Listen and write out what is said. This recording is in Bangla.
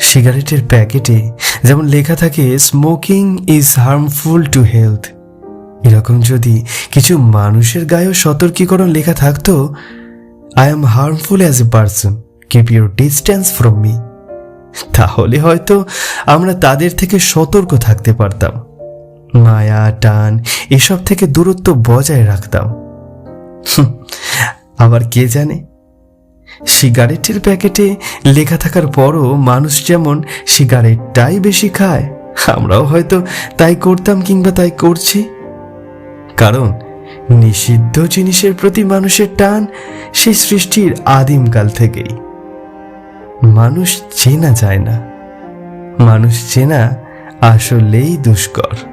সিগারেটের প্যাকেটে যেমন লেখা থাকে smoking is harmful to health এরকম যদি কিছু মানুষের গায়েও সতর্কীকরণ লেখা থাকতো I am harmful as a person keep your distance from me তাহলে হয়তো আমরা তাদের থেকে সতর্ক থাকতে পারতাম। মায়া, টান, এসব থেকে দূরত্ব বজায় রাখতাম। আবার কে জানে? সিগারেটের প্যাকেটে লেখা থাকার পরও মানুষ যেমন সিগারেটটাই বেশি খায়, আমরাও হয়তো তাই করতাম কিংবা তাই করছি। কারণ নিষিদ্ধ জিনিসের প্রতি মানুষের টান সেই সৃষ্টির আদিমকাল থেকেই। মানুষ চেনা যায় না। মানুষ চেনা আসলেই দুষ্কর।